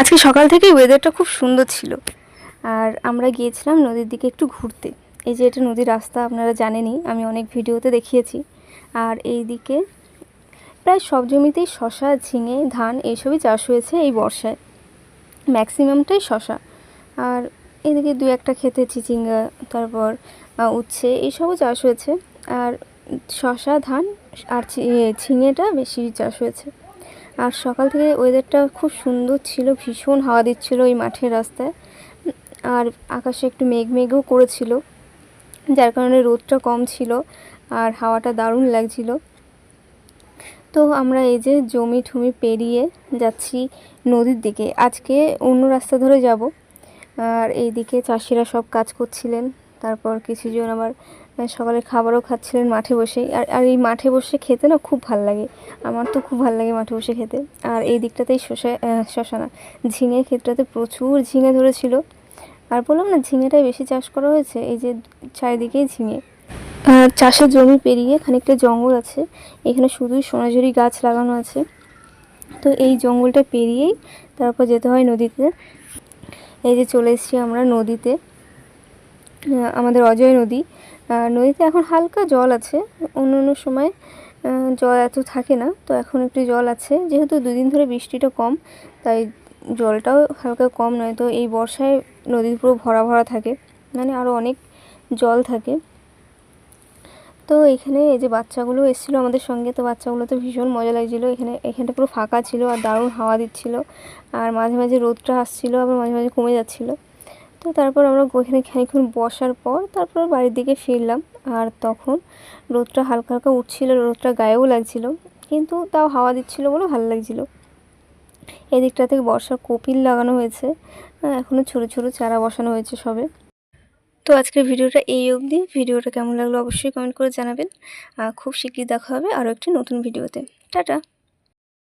আজকে সকাল থেকেই ওয়েদারটা খুব সুন্দর ছিল। আর আমরা গিয়েছিলাম নদীর দিকে একটু ঘুরতে। এই যে এটা নদীর রাস্তা, আপনারা জানেনই, আমি অনেক ভিডিওতে দেখিয়েছি। আর এই দিকে প্রায় সব জমিতেই শশা, ঝিঙে, ধান এইসবই চাষ হয়েছে এই বর্ষায়। ম্যাক্সিমামটাই শশা। আর এদিকে দু একটা খেতে চিচিঙ্গা, তারপর উচ্ছে, এইসবও চাষ হয়েছে। আর শশা, ধান আর ঝিঙেটা বেশি চাষ হয়েছে। আর সকাল থেকে ওয়েদারটা খুব সুন্দর ছিল, ভীষণ হাওয়া দিচ্ছিল ওই মাঠের রাস্তায়। আর আকাশে একটু মেঘ মেঘও করেছিল, যার কারণে রোদটা কম ছিল আর হাওয়াটা দারুণ লাগছিল। তো আমরা এই যে জমি ঠুমি পেরিয়ে যাচ্ছি নদীর দিকে। আজকে অন্য রাস্তা ধরে যাব, আর এইদিকে চাষিরা সব কাজ করছিলেন। তারপর কিছুজন আবার সকালে খাবারও খাচ্ছিলেন মাঠে বসেই। আর আর এই মাঠে বসে খেতে না খুব ভালো লাগে। আমার তো খুব ভালো লাগে মাঠে বসে খেতে। আর এই দিকটাতেই শশা শসা না ঝিঙে ক্ষেতটাতে প্রচুর ঝিঙে ধরেছিল। আর বললাম না, ঝিঙেটাই বেশি চাষ করা হয়েছে। এই যে চারিদিকেই ঝিঙে। চাষের জমি পেরিয়ে খানিকটা জঙ্গল আছে। এখানে শুধুই সোনাঝুরি গাছ লাগানো আছে। তো এই জঙ্গলটা পেরিয়েই তারপর যেতে হয় নদীতে। এই যে চলে এসেছি আমরা নদীতে। আমাদের অজয় নদী। নদীতে এখন হালকা জল আছে। অন্য অন্য সময় জল এত থাকে না, তো এখন একটু জল আছে। যেহেতু দুদিন ধরে বৃষ্টিটা কম, তাই জলটাও হালকা কম নয়। তো এই বর্ষায় নদী পুরো ভরা ভরা থাকে মানে আরও অনেক জল থাকে। তো এখানে এই যে বাচ্চাগুলো এসেছিল আমাদের সঙ্গে, তো বাচ্চাগুলো তো ভীষণ মজা লাগছিল। এখানে, এখানটা পুরো ফাঁকা ছিল আর দারুণ হাওয়া দিচ্ছিল। আর মাঝে মাঝে রোদটা আসছিল, আবার মাঝে মাঝে কমে যাচ্ছিল। তো তারপর আমরা ওখানে খানিকক্ষণ বসার পর তারপর বাড়ির দিকে ফিরলাম। আর তখন রোদটা হালকা হালকা উঠছিল, রোদটা গায়েও লাগছিল, কিন্তু তাও হাওয়া দিচ্ছিল বলে ভালো লাগছিল। এদিকটা থেকে বর্ষার কপিল লাগানো হয়েছে। এখনও এখনও ছোটো ছোটো চারা বসানো হয়েছে সবে। তো আজকের ভিডিওটা এই অবধি। ভিডিওটা কেমন লাগল অবশ্যই কমেন্ট করে জানাবেন। খুব শীঘ্রই দেখা হবে আরও একটি নতুন ভিডিওতে। টাটা!